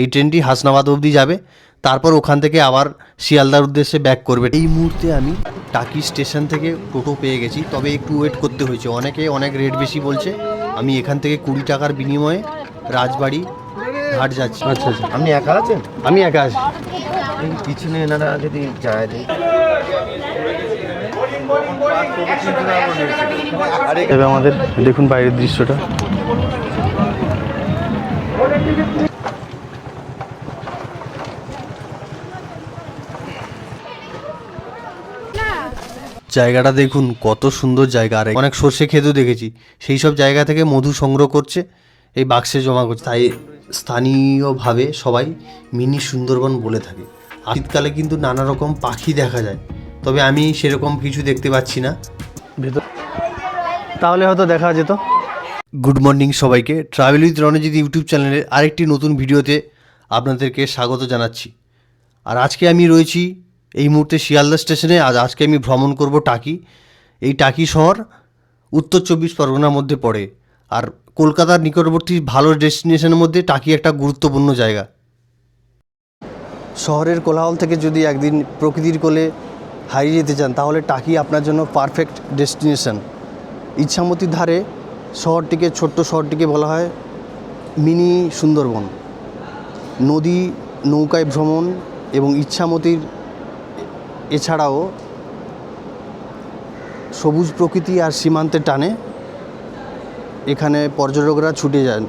এই ট্রেনটি হাসনাবাদ অবধি যাবে। তারপর ওখান থেকে আবার শিয়ালদার উদ্দেশ্যে ব্যাক করবে। এই মুহূর্তে আমি টাকি স্টেশন থেকে টোটো পেয়ে গেছি। তবে একটু ওয়েট করতে হয়েছে। অনেকে অনেক রেট বেশি বলছে। আমি এখান থেকে কুড়ি টাকার বিনিময়ে রাজবাড়ি ঘাট যাচ্ছি। আচ্ছা আচ্ছা। আপনি একা আছেন? আমি একা আছি। পিছনে এনারা যদি যায় আমাদের দেখুন বাইরের দৃশ্যটা। জায়গাটা দেখুন, কত সুন্দর জায়গা। আর অনেক সর্ষে খেতেও দেখেছি। সেই সব জায়গা থেকে মধু সংগ্রহ করছে, এই বাক্সে জমা করছে। তাই স্থানীয়ভাবে সবাই মিনি সুন্দরবন বলে থাকে। শীতকালে কিন্তু নানা রকম পাখি দেখা যায়, তবে আমি সেরকম কিছু দেখতে পাচ্ছি না। ভেতর তাহলে হয়তো দেখা যেত। গুড মর্নিং সবাইকে। ট্রাভেল উইথ রণজিৎ ইউটিউব চ্যানেলের আরেকটি নতুন ভিডিওতে আপনাদেরকে স্বাগত জানাচ্ছি। আর আজকে আমি রয়েছি এই মুহূর্তে শিয়ালদা স্টেশনে আজ আজকে আমি ভ্রমণ করব টাকি। এই টাকি শহর উত্তর চব্বিশ পরগনার মধ্যে পড়ে। আর কলকাতার নিকটবর্তী ভালো ডেস্টিনেশনের মধ্যে টাকি একটা গুরুত্বপূর্ণ জায়গা। শহরের কোলাহল থেকে যদি একদিন প্রকৃতির কোলে হারিয়ে যেতে চান, তাহলে টাকি আপনার জন্য পারফেক্ট ডেস্টিনেশন। ইচ্ছামতির ধারে শহরটিকে, ছোট্ট শহরটিকে বলা হয় মিনি সুন্দরবন। নদী, নৌকায় ভ্রমণ এবং ইচ্ছামতির এছাড়াও সবুজ প্রকৃতি আর সীমান্তের টানে, এখানে পর্যটকরা ছুটে যান।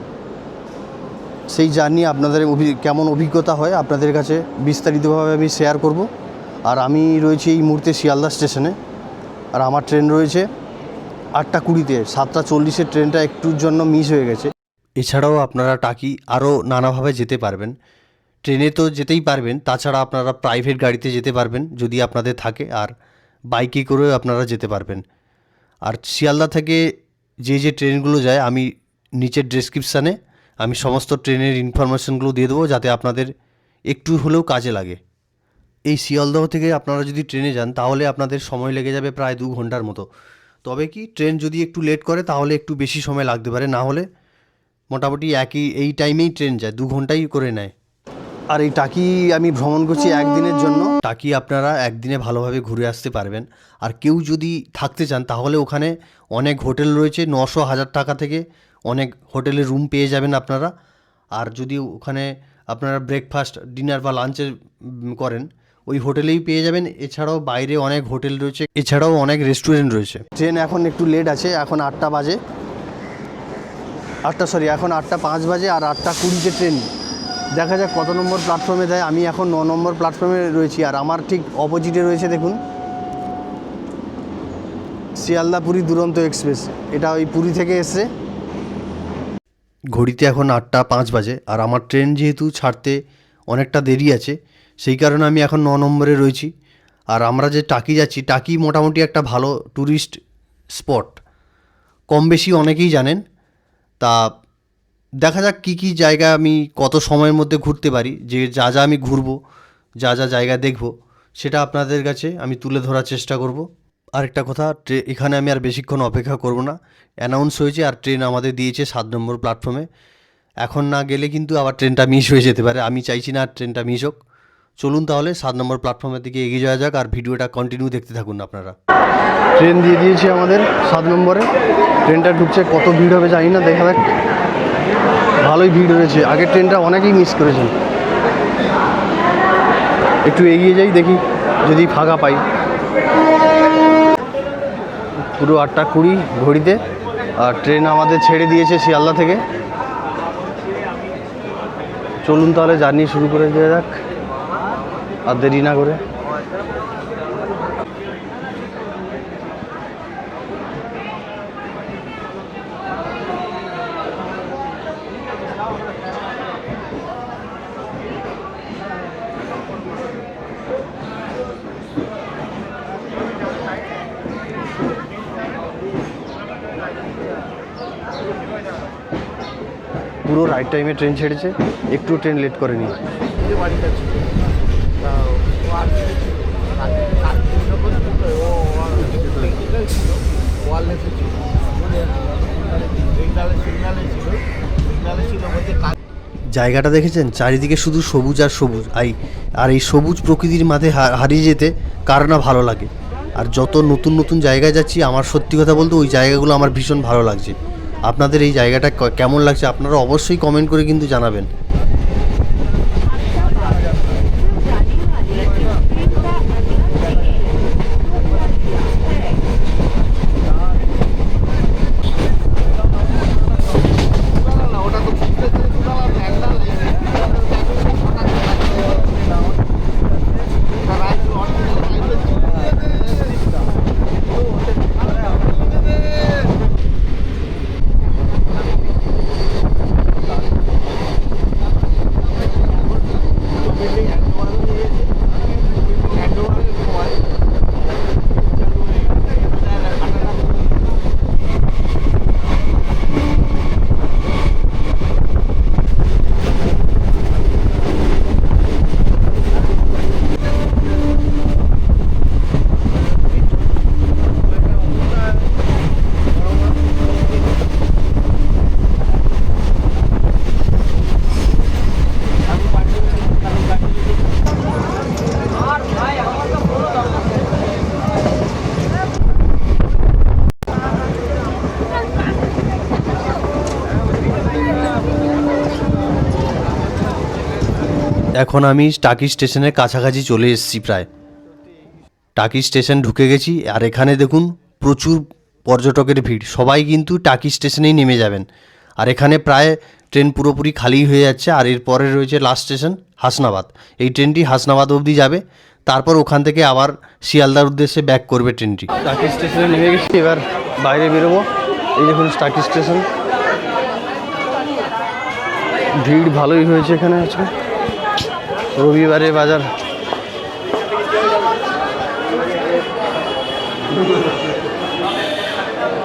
সেই জার্নি আপনাদের কেমন অভিজ্ঞতা হয় আপনাদের কাছে বিস্তারিতভাবে আমি শেয়ার করব। আর আমি রয়েছি এই মুহূর্তে শিয়ালদা স্টেশনে, আর আমার ট্রেন রয়েছে আটটা কুড়িতে, সাতটা চল্লিশের ট্রেনটা একটুর জন্য মিস হয়ে গেছে। এছাড়াও আপনারা টাকি আরও নানাভাবে যেতে পারবেন। ট্রেনে তো যেতেই পারবেন, তাছাড়া আপনারা প্রাইভেট গাড়িতে যেতে পারবেন যদি আপনাদের থাকে, আর বাইকে করেও আপনারা যেতে পারবেন। আর শিয়ালদা থেকে যে যে ট্রেনগুলো যায়, আমি নিচের ডেসক্রিপশানে আমি সমস্ত ট্রেনের ইনফরমেশনগুলো দিয়ে দেবো, যাতে আপনাদের একটু হলেও কাজে লাগে। এই শিয়ালদহ থেকে আপনারা যদি ট্রেনে যান, তাহলে আপনাদের সময় লেগে যাবে প্রায় দু ঘণ্টার মতো। তবে কি, ট্রেন যদি একটু লেট করে, তাহলে একটু বেশি সময় লাগতে পারে, না হলে মোটামুটি একই, এই টাইমেই ট্রেন যায়, দু ঘন্টাই করে নেয়। আর এই টাকি আমি ভ্রমণ করছি একদিনের জন্য। টাকি আপনারা একদিনে ভালোভাবে ঘুরে আসতে পারবেন। আর কেউ যদি থাকতে চান তাহলে ওখানে অনেক হোটেল রয়েছে নশো হাজার টাকা থেকে অনেক হোটেলে রুম পেয়ে যাবেন আপনারা। আর যদি ওখানে আপনারা ব্রেকফাস্ট ডিনার বা লাঞ্চের করেন ওই হোটেলেই পেয়ে যাবেন। এছাড়াও বাইরে অনেক হোটেল রয়েছে এছাড়াও অনেক রেস্টুরেন্ট রয়েছে। ট্রেন এখন একটু লেট আছে এখন আটটা বাজে। আটটা সরি এখন আটটা পাঁচ বাজে আর আটটা কুড়িতে ট্রেন। দেখা যাক কত নম্বর প্ল্যাটফর্মে দেয় আমি এখন ন নম্বর প্ল্যাটফর্মে রয়েছি আর আমার ঠিক অপোজিটে রয়েছে, দেখুন। শিয়ালদা পুরী দুরন্ত এক্সপ্রেস এটা ওই পুরী থেকে এসছে। ঘড়িতে এখন আটটা পাঁচ বাজে আর আমার ট্রেন যেহেতু ছাড়তে অনেকটা দেরি আছে, সেই কারণে আমি এখন ন নম্বরে রয়েছি। আর আমরা যে টাকি যাচ্ছি, টাকি মোটামুটি একটা ভালো ট্যুরিস্ট স্পট কম বেশি অনেকেই জানেন। তা দেখা যাক কী কী জায়গা আমি কত সময়ের মধ্যে ঘুরতে পারি, যে যা যা আমি ঘুরবো, যা যা জায়গা দেখব, সেটা আপনাদের কাছে আমি তুলে ধরার চেষ্টা করব। আরেকটা কথা, ট্রে, এখানে আমি আর বেশিক্ষণ অপেক্ষা করব না। অ্যানাউন্স হয়েছে আর ট্রেন আমাদের দিয়েছে সাত নম্বর প্ল্যাটফর্মে। এখন না গেলে কিন্তু আবার ট্রেনটা মিস হয়ে যেতে পারে। আমি চাইছি না আর ট্রেনটা মিস হোক। চলুন তাহলে সাত নম্বর প্ল্যাটফর্মের দিকে এগিয়ে যাওয়া যাক আর ভিডিওটা কন্টিনিউ দেখতে থাকুন আপনারা। ট্রেন দিয়ে দিয়েছি আমাদের সাত নম্বরে। ট্রেনটা ঢুকছে, কত ভিড় হবে জানি না, দেখা যাক। ভালোই ভিড় হয়েছে। আগের ট্রেনটা অনেকেই মিস করেছেন। একটু এগিয়ে যাই, দেখি যদি ফাঁকা পাই। পুরো আটটা কুড়ি ঘড়িতে, আর ট্রেন আমাদের ছেড়ে দিয়েছে শিয়ালদা থেকে। চলুন তাহলে জার্নি শুরু করে দেওয়া যাক, আর দেরি না করে পুরো রাইট টাইমে ট্রেন ছেড়েছে, একটু ট্রেন লেট করে করেনি জায়গাটা দেখেছেন? চারিদিকে শুধু সবুজ আর সবুজ। আই, আর এই সবুজ প্রকৃতির মাঝে হারিয়ে যেতে কার না ভালো লাগে? আর যত নতুন নতুন জায়গায় যাচ্ছি, আমার সত্যি কথা বলতে ওই জায়গাগুলো আমার ভীষণ ভালো লাগছে। আপনাদের এই জায়গাটা কেমন লাগছে আপনারা অবশ্যই কমেন্ট করে কিন্তু জানাবেন। এখন আমি টাকি স্টেশনের কাছাকাছি চলে এসেছি প্রায়। টাকি স্টেশন ঢুকে গেছি, আর এখানে দেখুন প্রচুর পর্যটকের ভিড়। সবাই কিন্তু টাকি স্টেশনেই নেমে যাবেন। আর এখানে প্রায় ট্রেন পুরোপুরি খালি হয়ে যাচ্ছে, আর এরপরে রয়েছে লাস্ট স্টেশন হাসনাবাদ। এই ট্রেনটি হাসনাবাদ অবধি যাবে, তারপর ওখান থেকে আবার শিয়ালদার উদ্দেশ্যে ব্যাক করবে ট্রেনটি। টাকি স্টেশনে নেমে গেছি, এবার বাইরে বেরোবো। এই দেখুন টাকি স্টেশন। ভিড় ভালোই হয়েছে এখানে আজকে। রবিবারে বাজার।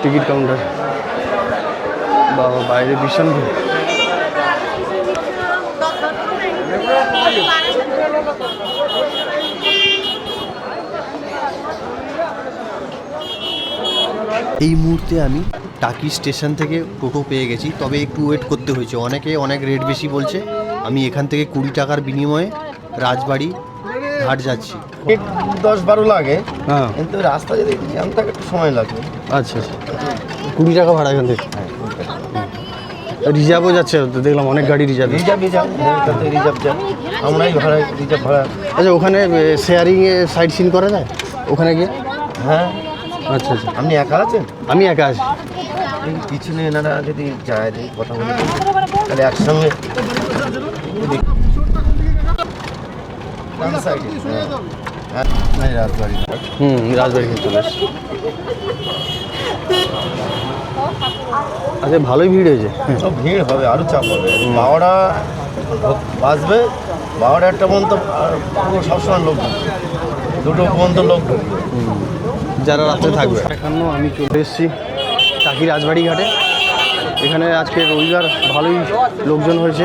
Ticket counter. বাবা, বাইরে ভীষণ এই মুহূর্তে আমি টাকি স্টেশন থেকে টোটো পেয়ে গেছি, তবে একটু ওয়েট করতে হয়েছে। অনেকে অনেক রেট বেশি বলছে। আমি এখান থেকে কুড়ি টাকার বিনিময়ে রাজবাড়ি ঘাট যাচ্ছি। দশ বারো লাগে। হ্যাঁ। কিন্তু রাস্তা যদি জ্যাম থাকে একটু সময় লাগবে আচ্ছা আচ্ছা। কুড়ি টাকা ভাড়া এখান থেকে। রিজার্ভও যাচ্ছে তো দেখলাম অনেক গাড়ি রিজার্ভ রিজার্ভ রিজার্ভ রিজার্ভ যান আমরাই ভাড়া রিজার্ভ ভাড়া। আচ্ছা ওখানে শেয়ারিংয়ে সাইড সিন করা যায়? ওখানে গিয়ে? হ্যাঁ। আচ্ছা আচ্ছা। আপনি একা আছেন? আমি একা আছি। পিছনে এনারা যদি যায় কথা বলে। তাহলে একসঙ্গে ডান সাইডে হ্যাঁ হ্যাঁ রাজবাড়ি। হুম রাজবাড়ি থেকে চলে এসছি আচ্ছা ভালোই ভিড় হয়েছে। তো ভিড় হবে আরও চাপ হবে। বারোটা বাজবে বারোটা একটা পর্যন্ত আর পুরো সবসময় লোক দুটো পর্যন্ত লোক যারা রাত্রে থাকবে। এখানেও আমি চলে এসেছি টাকি রাজবাড়ি ঘাটে। এখানে আজকে রবিবার ভালোই লোকজন হয়েছে।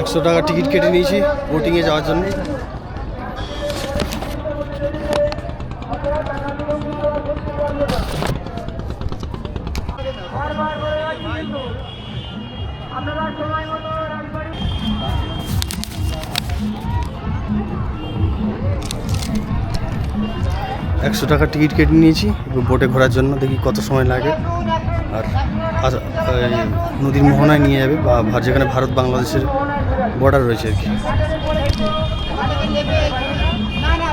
একশো টাকা টিকিট কেটে নিয়েছি বোটিংয়ে যাওয়ার জন্য। একশো টাকা টিকিট কেটে নিয়েছি বোটে ঘোরার জন্য দেখি কত সময় লাগে। আর নদীর মোহনায় নিয়ে যাবে বা যেখানে ভারত বাংলাদেশের বর্ডার রয়েছে আর কি।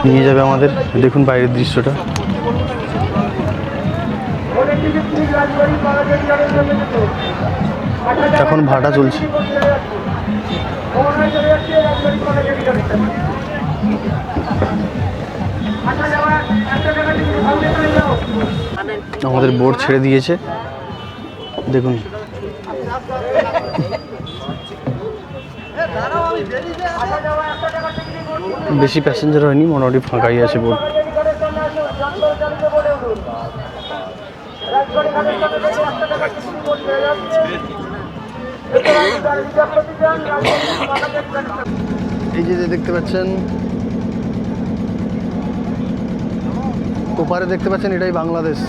নিয়ে যাবে আমাদের। দেখুন বাইরের দৃশ্যটা। এখন ভাড়া চলছে। আমাদের বোর্ড ছেড়ে দিয়েছে। দেখুন। বেশি প্যাসেঞ্জার হয়নি, মোটামুটি ফাঁকাই আছে বোর্ড এই যে দেখতে পাচ্ছেন, ওপারে দেখতে পাচ্ছেন এটাই বাংলাদেশ।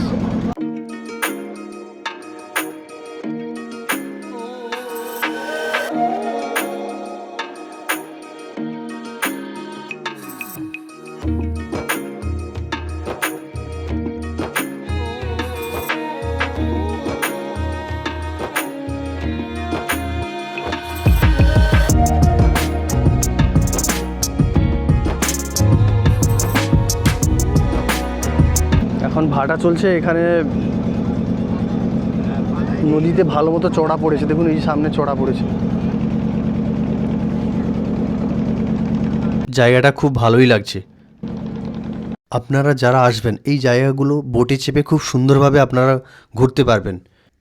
ভাটা চলছে, এখানে নদীতে ভালো মতো চড়া পড়েছে। দেখুন, এই সামনে চড়া পড়েছে। জায়গাটা খুব ভালোই লাগছে। আপনারা যারা আসবেন, এই জায়গাগুলো বোটে চেপে খুব সুন্দরভাবে আপনারা ঘুরতে পারবেন।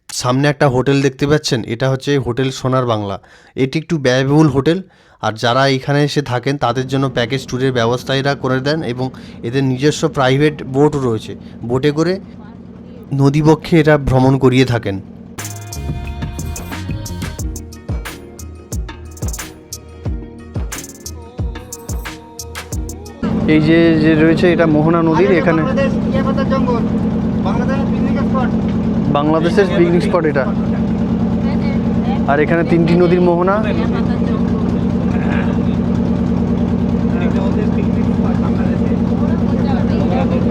সামনে একটা হোটেল দেখতে পাচ্ছেন, এটা হচ্ছে হোটেল সোনার বাংলা। এটি একটু ব্যয়বহুল হোটেল আর যারা এখানে এসে থাকেন তাদের জন্য প্যাকেজ ট্যুরের ব্যবস্থা এরা করে দেন এবং এদের নিজস্ব প্রাইভেট বোটও রয়েছে। বোটে করে নদীবক্ষে এরা ভ্রমণ করিয়ে থাকেন। এই যে যে রয়েছে এটা মোহনা নদীর এখানে। বাংলাদেশের পিকনিক স্পট এটা। আর এখানে তিনটি নদীর মোহনা।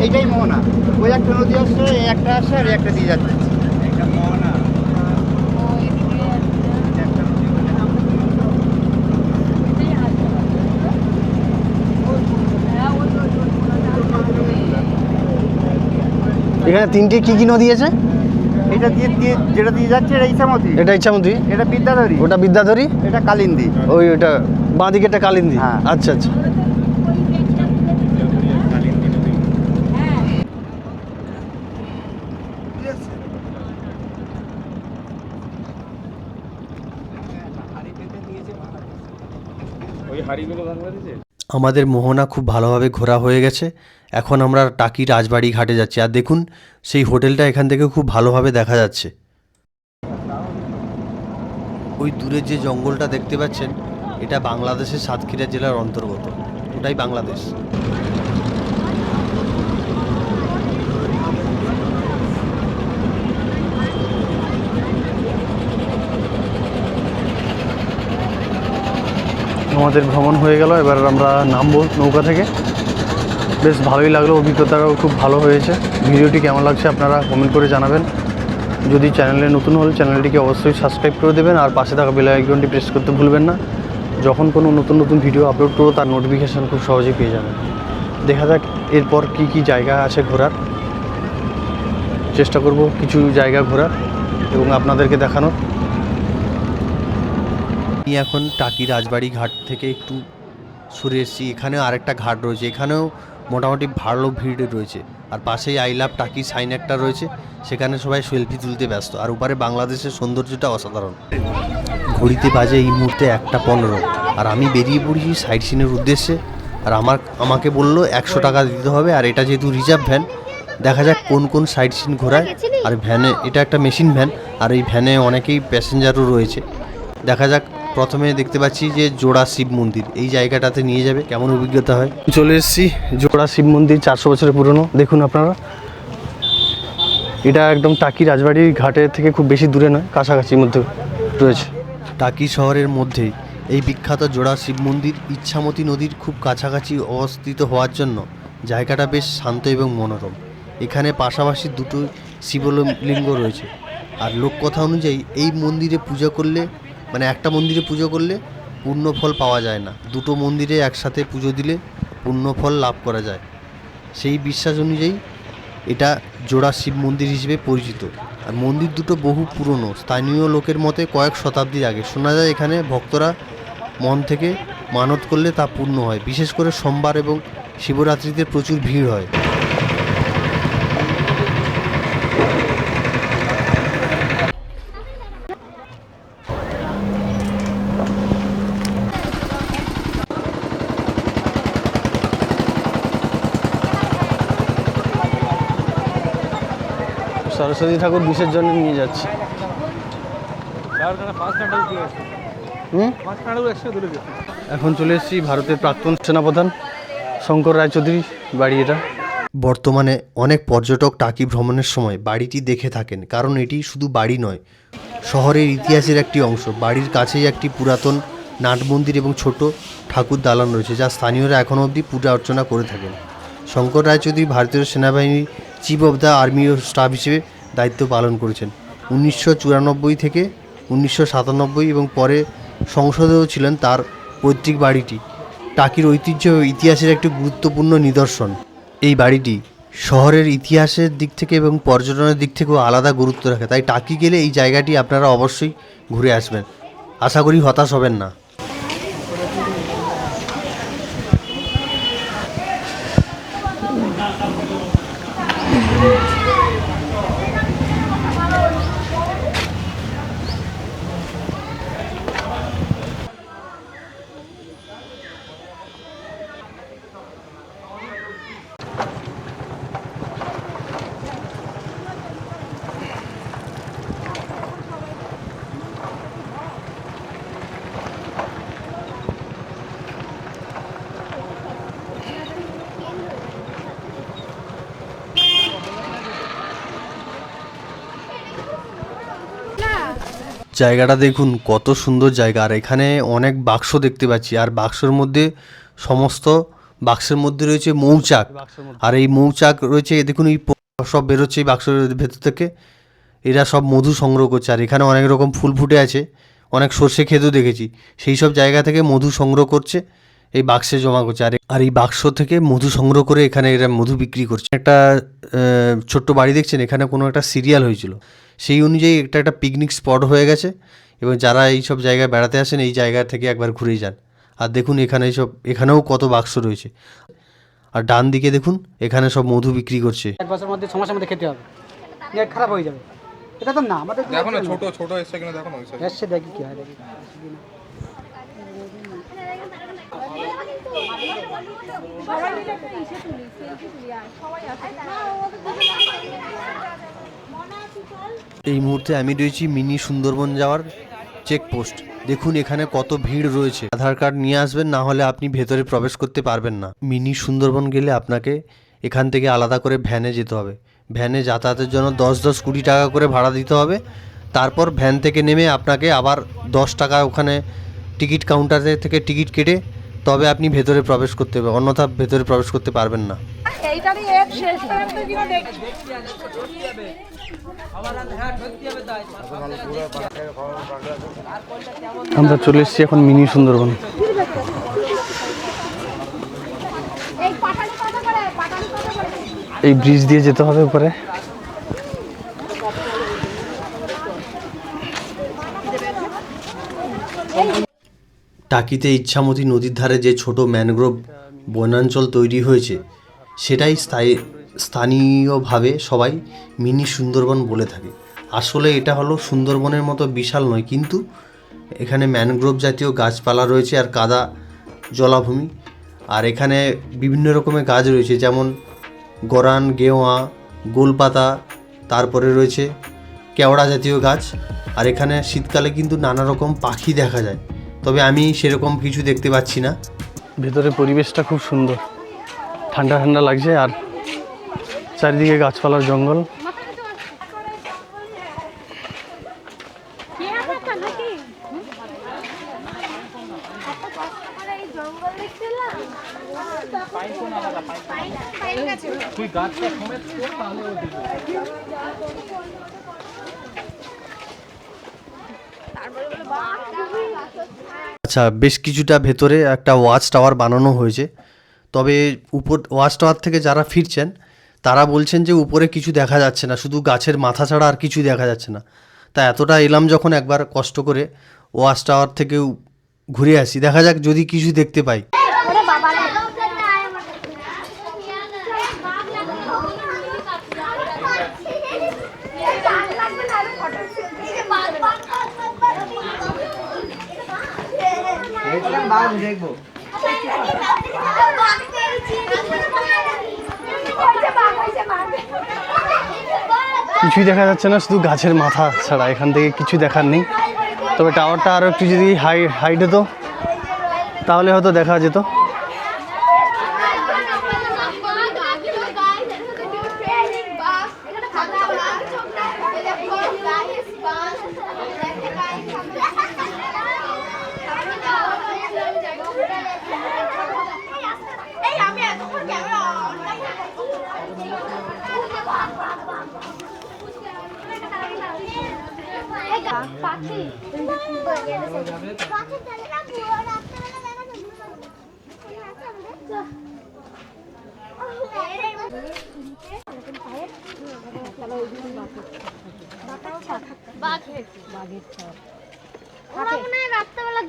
এইটাই মোহনা। ওই একটা নদী আসছে এই একটা আসছে আর একটা দিয়ে যাচ্ছে। এখানে তিনটি কি কি নদী আছে? এটা দিয়ে দিয়ে যেটা দিয়ে যাচ্ছে এটা ইচ্ছামতি এটা ইচ্ছামতি এটা বিদ্যাধরী। ওটা বিদ্যাধরী? এটা কালিন্দী। ওই ওটা বাঁ দিকে একটা কালিন্দি। হ্যাঁ। আচ্ছা আচ্ছা। আমাদের মোহনা খুব ভালোভাবে ঘোরা হয়ে গেছে। এখন আমরা টাকি রাজবাড়ি ঘাটে যাচ্ছি। আর দেখুন, সেই হোটেলটা এখান থেকে খুব ভালোভাবে দেখা যাচ্ছে। ওই দূরে যে জঙ্গলটা দেখতে পাচ্ছেন, এটা বাংলাদেশের সাতক্ষীরা জেলার অন্তর্গত। ওটাই বাংলাদেশ। আমাদের ভ্রমণ হয়ে গেল। এবার আমরা নামবো নৌকা থেকে। বেশ ভালোই লাগল, অভিজ্ঞতাটাও খুব ভালো হয়েছে। ভিডিওটি কেমন লাগছে আপনারা কমেন্ট করে জানাবেন। যদি চ্যানেলে নতুন হলে চ্যানেলটিকে অবশ্যই সাবস্ক্রাইব করে দেবেন আর পাশে থাকা বেল আইকনটি প্রেস করতে ভুলবেন না। যখন কোনো নতুন নতুন ভিডিও আপলোড করব, তার নোটিফিকেশান খুব সহজেই পেয়ে যাবেন। দেখা যাক এরপর কি কি জায়গা আছে ঘোরার। চেষ্টা করব কিছু জায়গা ঘোরার এবং আপনাদেরকে দেখানোর। আমি এখন টাকি রাজবাড়ি ঘাট থেকে একটু সরে এসেছি। এখানেও আরেকটা ঘাট রয়েছে। এখানেও মোটামুটি ভালো ভিড় রয়েছে। আর পাশেই আই লাভ টাকি সাইন একটা রয়েছে। সেখানে সবাই সেলফি তুলতে ব্যস্ত। আর উপরে বাংলাদেশের সৌন্দর্যটা অসাধারণ। ঘড়িতে বাজে এই মুহূর্তে একটা পনেরো। আর আমি বেরিয়ে পড়েছি সাইড সিনের উদ্দেশ্যে। আর আমার, আমাকে বলল একশো টাকা দিতে হবে। আর এটা যেহেতু রিজার্ভ ভ্যান, দেখা যাক কোন কোন সাইড সিন ঘোরায়। আর ভ্যানে, এটা একটা মেশিন ভ্যান। আর এই ভ্যানে অনেকেই প্যাসেঞ্জারও রয়েছে। দেখা যাক প্রথমে দেখতে পাচ্ছি যে জোড়া শিব মন্দির। এই জায়গাটাতে নিয়ে যাবে কেমন অভিজ্ঞতা হয়? চলে এসেছি জোড়া শিব মন্দির চারশো বছরের পুরনো দেখুন আপনারা। এটা একদম টাকি রাজবাড়ির ঘাটের থেকে খুব বেশি দূরে নয় কাছাকাছির মধ্যে রয়েছে। টাকি শহরের মধ্যে এই বিখ্যাত জোড়া শিব মন্দির ইচ্ছামতি নদীর খুব কাছাকাছি অবস্থিত হওয়ার জন্য জায়গাটা বেশ শান্ত এবং মনোরম। এখানে পাশাপাশি দুটো শিবলিঙ্গ রয়েছে। আর লোককথা অনুযায়ী এই মন্দিরে পূজা করলে মানে একটা মন্দিরে পুজো করলে পূর্ণ ফল পাওয়া যায় না। দুটো মন্দিরে একসাথে পুজো দিলে পূর্ণ ফল লাভ করা যায়। সেই বিশ্বাস অনুযায়ী এটা জোড়া শিব মন্দির হিসেবে পরিচিত। আর মন্দির দুটো বহু পুরনো। স্থানীয় লোকের মতে কয়েক শতাব্দীর আগে। শোনা যায় এখানে ভক্তরা মন থেকে মানত করলে তা পূর্ণ হয়। বিশেষ করে সোমবার এবং শিবরাত্রিতে প্রচুর ভিড় হয়। সরস্বতী ঠাকুর বিসর্জনে নিয়ে যাচ্ছি। এখন চলে এসেছি ভারতের প্রাক্তন সেনাপ্রধান শঙ্কর রায়চৌধুরী বাড়ি এটা। বর্তমানে অনেক পর্যটক টাকি ভ্রমণের সময় বাড়িটি দেখে থাকেন কারণ এটি শুধু বাড়ি নয় শহরের ইতিহাসের একটি অংশ। বাড়ির কাছেই একটি পুরাতন নাট মন্দির এবং ছোট ঠাকুর দালান রয়েছে যা স্থানীয়রা এখনও অবধি পূজা অর্চনা করে থাকেন। শঙ্কর রায়চৌধুরী ভারতীয় সেনাবাহিনীর chief of the army staff হিসেবে দায়িত্ব পালন করেছেন। উনিশশো চুরানব্বই থেকে উনিশশো সাতানব্বই এবং পরে সংসদেও ছিলেন তার পৈতৃক বাড়িটি। টাকির ঐতিহ্য ইতিহাসের একটি গুরুত্বপূর্ণ নিদর্শন। এই বাড়িটি শহরের ইতিহাসের দিক থেকে এবং পর্যটনের দিক থেকেও আলাদা গুরুত্ব রাখে। তাই টাকি গেলে এই জায়গাটি আপনারা অবশ্যই ঘুরে আসবেন। আশা করি হতাশ হবেন না। জায়গাটা দেখুন, কত সুন্দর জায়গা। আর এখানে অনেক বাক্স দেখতে পাচ্ছি। আর বাক্সর মধ্যে সমস্ত, বাক্সের মধ্যে রয়েছে মৌচাক। আর এই মৌচাক রয়েছে দেখুন, এই সব বেরোচ্ছে এই বাক্সের ভেতর থেকে। এরা সব মধু সংগ্রহ করছে। আর এখানে অনেক রকম ফুল ফুটে আছে। অনেক সর্ষে খেতেও দেখেছি। সেই সব জায়গা থেকে মধু সংগ্রহ করছে, এই বাক্সে জমা করছে। আর আর এই বাক্স থেকে মধু সংগ্রহ করে এখানে এরা মধু বিক্রি করছে। একটা ছোট্ট বাড়ি দেখছেন? এখানে কোনো একটা সিরিয়াল হয়েছিল। সেই অনুযায়ী একটা একটা পিকনিক স্পট হয়ে গেছে। এবং যারা এই সব জায়গায় বেড়াতে আসেন এই জায়গা থেকে একবার ঘুরেই যান। আর দেখুন এখানে সব এখানেও কত বাক্স রয়েছে। আর ডান দিকে দেখুন এখানে সব মধু বিক্রি করছে। এক বছরের মধ্যে ছ মাসের মধ্যে খেতে হবে। নেট খারাপ হয়ে যাবে। এটা তো না আমাদের দেখো না ছোট ছোট এসছে কিনা দেখো না। এসছে দেখি কি হয় দেখি। এই মুহূর্তে আমি রয়েছি মিনি সুন্দরবন যাওয়ার চেকপোস্ট দেখুন, এখানে কত ভিড় রয়েছে। আধার কার্ড নিয়ে আসবেন, না হলে আপনি ভেতরে প্রবেশ করতে পারবেন না। মিনি সুন্দরবন গেলে আপনাকে এখান থেকে আলাদা করে ভ্যানে যেতে হবে। ভ্যানে যাতায়াতের জন্য দশ দশ কুড়ি টাকা করে ভাড়া দিতে হবে। তারপর ভ্যান থেকে নেমে আপনাকে আবার দশ টাকা ওখানে টিকিট কাউন্টারে থেকে টিকিট কেটে তবে আপনি ভেতরে প্রবেশ করতে হবে। অন্যথা ভেতরে প্রবেশ করতে পারবেন না এইটারই এক শেষ পর্যন্ত জীবন দেখি আমরা চলে এসেছি এখন মিনি সুন্দরবন। এই ব্রিজ দিয়ে যেতে হবে উপরে। টাকিতে ইচ্ছামতি নদীর ধারে যে ছোট ম্যানগ্রোভ বনাঞ্চল তৈরি হয়েছে সেটাই স্থায়ী স্থানীয়ভাবে সবাই মিনি সুন্দরবন বলে থাকে। আসলে এটা হলো সুন্দরবনের মতো বিশাল নয়, কিন্তু এখানে ম্যানগ্রোভ জাতীয় গাছপালা রয়েছে আর কাদা জলাভূমি। আর এখানে বিভিন্ন রকমের গাছ রয়েছে, যেমন গরান, গেওয়া, গোলপাতা, তারপরে রয়েছে কেওড়া জাতীয় গাছ। আর এখানে শীতকালে কিন্তু নানা রকম পাখি দেখা যায়, তবে আমি সেরকম কিছু দেখতে পাচ্ছি না। ভেতরে পরিবেশটা খুব সুন্দর। ঠান্ডা ঠান্ডা লাগছে আর চারিদিকে গাছপালার জঙ্গল। আচ্ছা বেশ কিছুটা ভেতরে একটা ওয়াচ টাওয়ার বানানো হয়েছে। তবে উপর, ওয়াচ টাওয়ার থেকে যারা ফিরছেন তারা বলছেন যে উপরে কিছু দেখা যাচ্ছে না শুধু গাছের মাথা ছাড়া আর কিছু দেখা যাচ্ছে না। তা এতটা এলাম যখন একবার কষ্ট করে ওয়াচ টাওয়ার থেকেও ঘুরে আসি। দেখা যাক যদি কিছু দেখতে পাই। ওরে দেখব। কিছুই দেখা যাচ্ছে না, শুধু গাছের মাথা ছাড়া, এখান থেকে কিছু দেখার নেই। তবে টাওয়ারটা আরও একটু যদি হাই হাইট হতো তাহলে হয়তো দেখা যেত এই আমি এতক্ষণ ক্যামেরা পাখি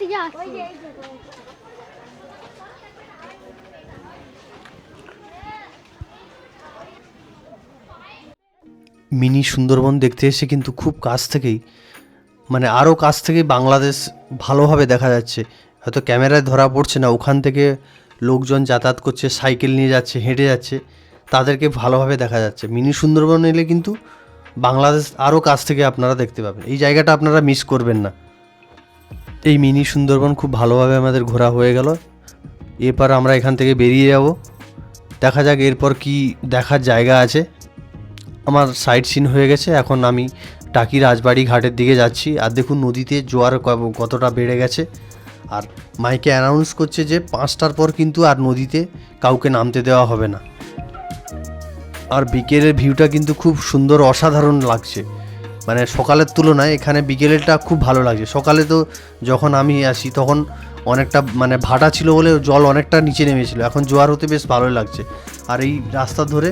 দিকে আসছে মিনি সুন্দরবন দেখতে এসে কিন্তু খুব কাছ থেকেই মানে আরও কাছ থেকে বাংলাদেশ ভালোভাবে দেখা যাচ্ছে। হয়তো ক্যামেরায় ধরা পড়ছে না, ওখান থেকে লোকজন যাতায়াত করছে, সাইকেল নিয়ে যাচ্ছে, হেঁটে যাচ্ছে, তাদেরকে ভালোভাবে দেখা যাচ্ছে। মিনি সুন্দরবন এলে কিন্তু বাংলাদেশ আরও কাছ থেকে আপনারা দেখতে পাবেন। এই জায়গাটা আপনারা মিস করবেন না। এই মিনি সুন্দরবন খুব ভালোভাবে আমাদের ঘোরা হয়ে গেল। এরপর আমরা এখান থেকে বেরিয়ে যাব। দেখা যাক এরপর কি দেখার জায়গা আছে। আমার সাইট সিন হয়ে গেছে, এখন আমি টাকি রাজবাড়ি ঘাটের দিকে যাচ্ছি। আর দেখুন নদীতে জোয়ার কতটা বেড়ে গেছে। আর মাইকে অ্যানাউন্স করছে যে পাঁচটার পর কিন্তু আর নদীতে কাউকে নামতে দেওয়া হবে না। আর বিকেলের ভিউটা কিন্তু খুব সুন্দর অসাধারণ লাগছে। মানে সকালের তুলনায় এখানে বিকেলেরটা খুব ভালো লাগছে। সকালে তো যখন আমি আসি তখন অনেকটা মানে ভাটা ছিল বলে জল অনেকটা নিচে নেমেছিল। এখন জোয়ার হতে বেশ ভালোই লাগছে। আর এই রাস্তা ধরে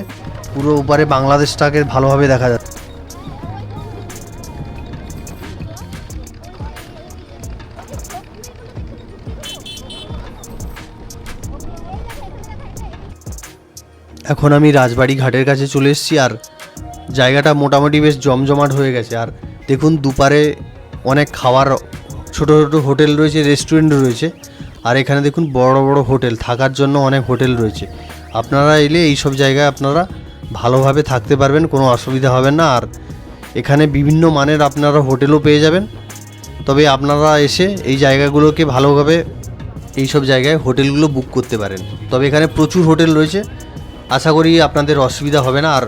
পুরো ওপারে বাংলাদেশটাকে ভালোভাবে দেখা যাচ্ছে। এখন আমি রাজবাড়ি ঘাটের কাছে চলে এসেছি আর জায়গাটা মোটামুটি বেশ জমজমাট হয়ে গেছে। আর দেখুন, দুপারে অনেক খাওয়ার ছোটো ছোটো হোটেল রয়েছে, রেস্টুরেন্ট রয়েছে। আর এখানে দেখুন, বড় বড় হোটেল। থাকার জন্য অনেক হোটেল রয়েছে। আপনারা এলে এই সব জায়গায় আপনারা ভালোভাবে থাকতে পারবেন, কোনো অসুবিধা হবে না। আর এখানে বিভিন্ন মানের আপনারা হোটেলও পেয়ে যাবেন। তবে আপনারা এসে এই জায়গাগুলোকে ভালোভাবে এই সব জায়গায় হোটেলগুলো বুক করতে পারেন। তবে এখানে প্রচুর হোটেল রয়েছে। আশা করি আপনাদের অসুবিধা হবে না। আর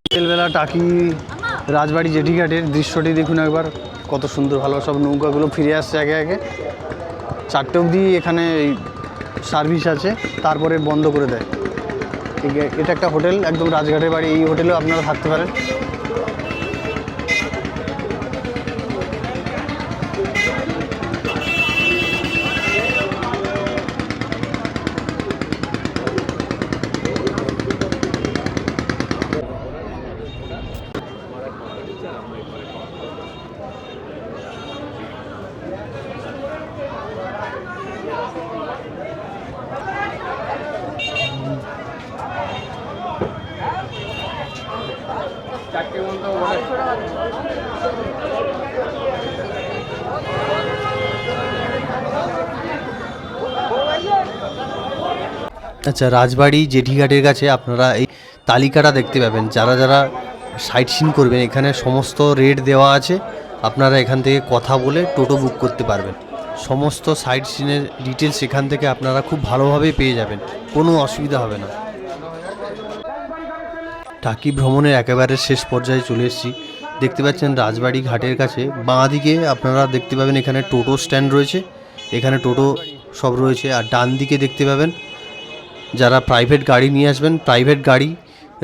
বিকেলবেলা টাকি রাজবাড়ি জেঠিঘাটের দৃশ্যটি দেখুন একবার। কত সুন্দর, ভালো সব নৌকাগুলো ফিরে আসছে আগে আগে চারটে অবধি এখানে সার্ভিস আছে, তারপরে বন্ধ করে দেয়। ঠিক এটা একটা হোটেল, একদম রাজঘাটের বাড়ি, এই হোটেলেও আপনারা থাকতে পারেন। আচ্ছা রাজবাড়ি জেঠিঘাটের কাছে আপনারা এই তালিকাটা দেখতে পাবেন। যারা যারা সাইট সিন করবেন, এখানে সমস্ত রেট দেওয়া আছে, আপনারা এখান থেকে কথা বলে টোটো বুক করতে পারবেন। সমস্ত সাইট সিনের ডিটেলস এখান থেকে আপনারা খুব ভালোভাবেই পেয়ে যাবেন, কোনো অসুবিধা হবে না। টাকি ভ্রমণের একেবারে শেষ পর্যায়ে চলে এসেছি। দেখতে পাচ্ছেন রাজবাড়ি ঘাটের কাছে, বাঁ দিকে আপনারা দেখতে পাবেন এখানে টোটো স্ট্যান্ড রয়েছে, এখানে টোটো সব রয়েছে, আর ডান দিকে দেখতে পাবেন যারা প্রাইভেট গাড়ি নিয়ে আসবেন প্রাইভেট গাড়ি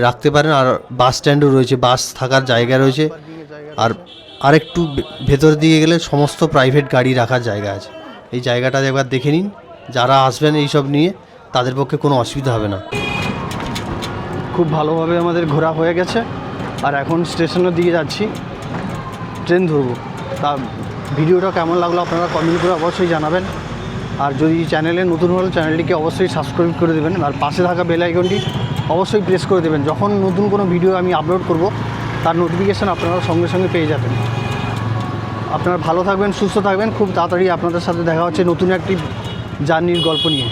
রাখতে পারেন আর বাস স্ট্যান্ডও রয়েছে বাস থাকার জায়গা রয়েছে। আর আরেকটু ভেতর দিকে গেলে সমস্ত প্রাইভেট গাড়ি রাখার জায়গা আছে। এই জায়গাটা একবার দেখে নিন, যারা আসবেন এই সব নিয়ে, তাদের পক্ষে কোনো অসুবিধা হবে না। খুব ভালোভাবে আমাদের ঘোরা হয়ে গেছে। আর এখন স্টেশনের দিকে যাচ্ছি, ট্রেন ধরবো। তা ভিডিওটা কেমন লাগল আপনারা কমেন্ট করে অবশ্যই জানাবেন। আর যদি চ্যানেলে নতুন হলে চ্যানেলটিকে অবশ্যই সাবস্ক্রাইব করে দেবেন আর পাশে থাকা বেল আইকনটি অবশ্যই প্রেস করে দেবেন। যখন নতুন কোনো ভিডিও আমি আপলোড করব, তার নোটিফিকেশান আপনারা সঙ্গে সঙ্গে পেয়ে যাবেন। আপনারা ভালো থাকবেন, সুস্থ থাকবেন। খুব তাড়াতাড়ি আপনাদের সাথে দেখা হচ্ছে নতুন একটি জার্নির গল্প নিয়ে।